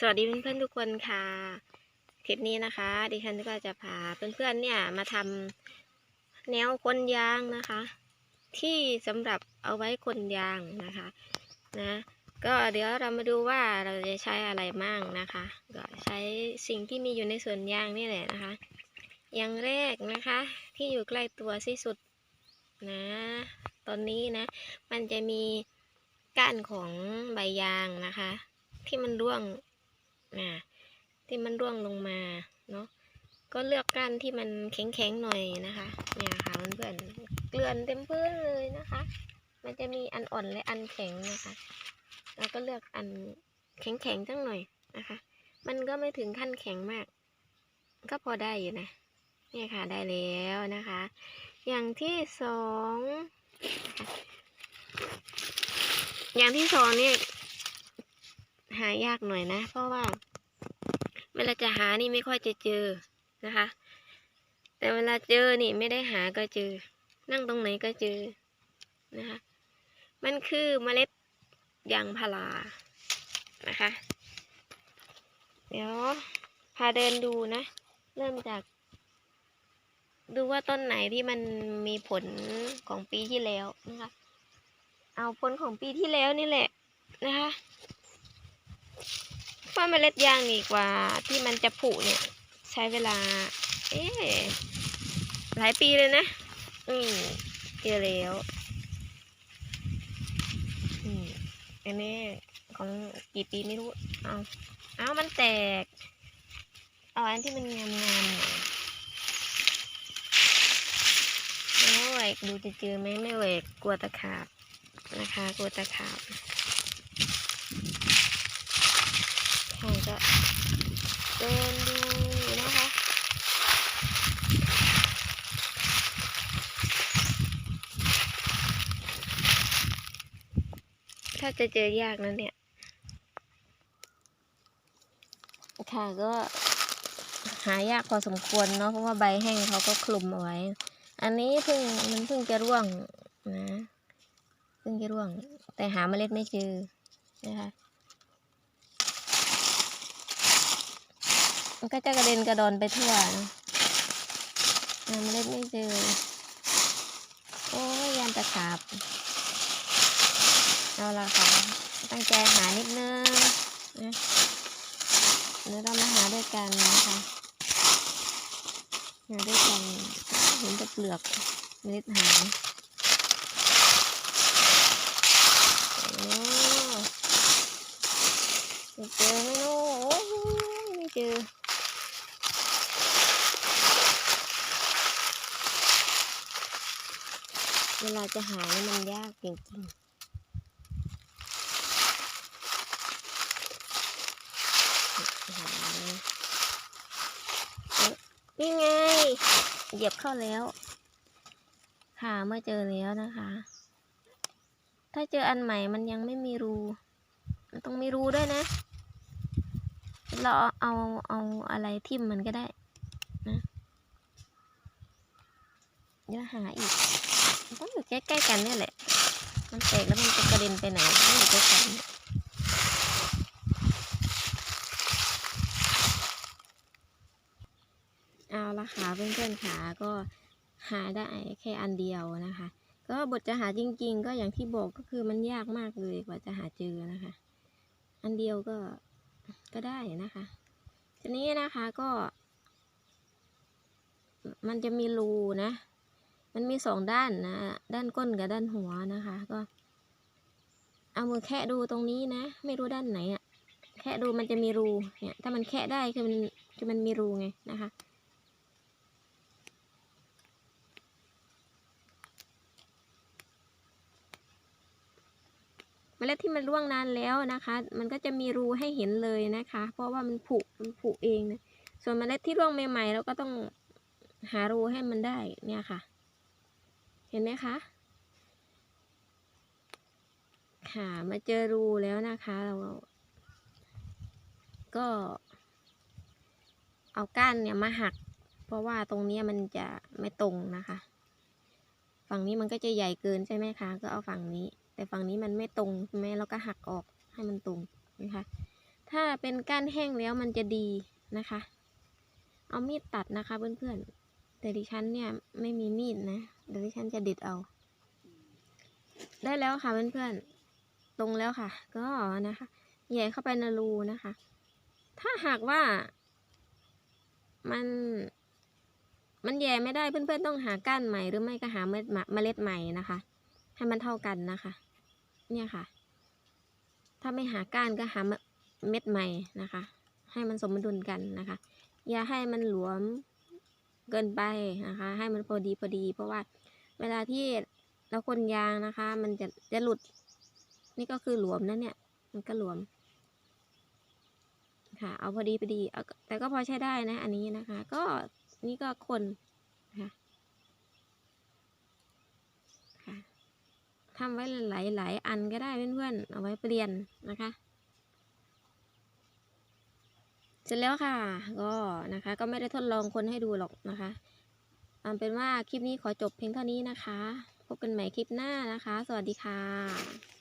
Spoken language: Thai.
สวัสดีเพื่อนๆทุกคนค่ะ คลิปนี้นะคะ ดิฉันก็จะพาเพื่อนๆเนี่ยมาทำแนวคนยางนะคะ ที่สำหรับเอาไว้คนยางนะคะนะก็เดี๋ยวเรามาดูว่าเราจะใช้อะไรมั่งนะคะก็ใช้สิ่งที่มีอยู่ในสวนยางนี่แหละนะคะ อย่างแรกนะคะ ที่อยู่ใกล้ตัวที่สุดนะตอนนี้นะ มันจะมีก้านของใบยางนะคะ ที่มันร่วง นะที่มันร่วงลงมาเนาะก็เลือกก้านที่มันแข็งๆหน่อยนะคะเนี่ยค่ะเพื่อนๆเกลื่อนเต็มพื้นเลยนะคะ มันจะมีอันอ่อนและอันแข็งนะคะเราก็เลือกอันแข็งๆจังหน่อยนะคะ มันก็ไม่ถึงขั้นแข็งมาก ก็พอได้อยู่นะเนี่ยค่ะได้แล้วนะคะ อย่างที่สองอย่างที่สองเนี่ยหายากหน่อยนะ เพราะว่า เวลาจะหานี่ไม่ค่อยจะเจอนะคะ แต่เวลาเจอนี่ไม่ได้หาก็เจอ นั่งตรงไหนก็เจอนะคะ มันคือเมล็ดยางพารานะคะ เดี๋ยวพาเดินดูนะ เริ่มจาก ดูว่าต้นไหนที่มันมีผลของปีที่แล้วนะคะ เอาผลของปีที่แล้วนี่แหละนะคะ ว่าเมล็ดยางนี่กว่าที่มันจะผุเนี่ย ใช้เวลา เอ๊หลายปีเลยนะ อืมเจอแล้วอืมอันนี้ของกี่ปีไม่รู้ เอาเอามันแตก เอาอันที่มันงามๆหน่อยแล้วแหวกดูจะเจอไหมไม่แหวกกลัวตะขาบนะคะ กลัวตะขาบ ใช่ก็เดินดูนะคะถ้าจะเจอยากนะเนี่ยค่ะก็หายากพอสมควรเนาะเพราะว่าใบแห้งเขาก็คลุมเอาไว้ อันนี้เพิ่งมันเพิ่งจะร่วงนะเพิ่งจะร่วง แต่หาเมล็ดไม่เจอนะคะ มันก็จะกระเด็นกระดอนไปทั่วนะหาเมล็ดไม่เจอ โอ้ยยานตะขาบ เอาละค่ะ ตั้งใจหานิดนึงนะเดี๋ยวเรามาหาด้วยกันนะคะหาด้วยกันเห็นแต่เปลือกเมล็ดหายโอ้จะเจอไหมโน้โอ้ยไม่เจอ เวลาจะหานี่มันยากจริงๆหาเอ๊ะนี่ไง เหยียบเข้าแล้ว หาเมื่อเจอแล้วนะคะ ถ้าเจออันใหม่มันยังไม่มีรู มันต้องมีรูด้วยนะ เราเอาเอาอะไรทิ่มมันก็ได้นะเดี๋ยวหาอีก มันต้องอยู่ใกล้ๆกันเนี่ยแหละ มันแตกแล้วมันจะกระเด็นไปไหนต้องอยู่ใกล้กันเนี่ยเอาละค่ะเพื่อนๆค่ะก็หาได้แค่อันเดียวนะคะ ก็บทจะหาจริง ๆ ก็อย่างที่บอกก็คือมันยากมากเลยกว่าจะหาเจอนะคะ อันเดียวก็ก็ได้นะคะ ทีนี้นะคะก็ มันจะมีรูนะ มันมีสองด้านนะ ด้านก้นกับด้านหัวนะคะ ก็ เอามือแคะดูตรงนี้นะ ไม่รู้ด้านไหนอะแคะดูมันจะมีรู เนี่ย ถ้ามันแคะได้คือมันคือมันมีรูไงนะคะ เมล็ดที่มันร่วงนานแล้วนะคะ มันก็จะมีรูให้เห็นเลยนะคะ เพราะว่ามันผุ มันผุเองนะ ส่วนเมล็ดที่ร่วงใหม่ๆเราก็ต้องหารูให้มันได้ เนี่ยค่ะ เห็นไหมคะ ค่ะมาเจอรูแล้วนะคะ เรา ก็ เอาก้านเนี่ยมาหัก เพราะว่าตรงนี้มันจะไม่ตรงนะคะ ฝั่งนี้มันก็จะใหญ่เกินใช่ไหมคะ ก็เอาฝั่งนี้ แต่ฝั่งนี้มันไม่ตรงใช่ไหมเราก็หักออกให้มันตรงนะคะ ถ้าเป็นก้านแห้งแล้วมันจะดีนะคะ เอามีดตัดนะคะเพื่อนๆ แต่ดิฉันเนี่ยไม่มีมีดนะ เดี๋ยวดิฉันจะด็ดเอา ได้แล้วค่ะเพื่อนๆ ตรงแล้วค่ะ ก็นะคะแย่เข้าไปในรูนะคะ ถ้าหากว่า มัน มันแย่ไม่ได้เพื่อนๆต้องหาก้านใหม่หรือไม่ก็หาเม็ดเมล็ดใหม่นะคะ ให้มันเท่ากันนะคะ เนี่ยค่ะ ถ้าไม่หาก้านก็หาเม็ดใหม่นะคะ ให้มันสมดุลกันนะคะ อย่าให้มันหลวม เกินไปนะคะ ให้มันพอดีพอดี เพราะว่าเวลาที่เราคนยางนะคะ มันจะจะหลุด นี่ก็คือหลวมนะเนี่ย มันก็หลวม ค่ะ เอาพอดีพอดีเอาแต่ก็พอใช้ได้นะ อันนี้นะคะ ก็นี่ก็คนค่ะทำไว้หลายหลายๆอันก็ได้เพื่อนๆ เอาไว้เปลี่ยนนะคะ เสร็จแล้วค่ะ ก็นะคะ ก็ไม่ได้ทดลองคนให้ดูหรอกนะคะเอาเป็นว่าคลิปนี้ขอจบเพียงเท่านี้นะคะ พบกันใหม่คลิปหน้านะคะ สวัสดีค่ะ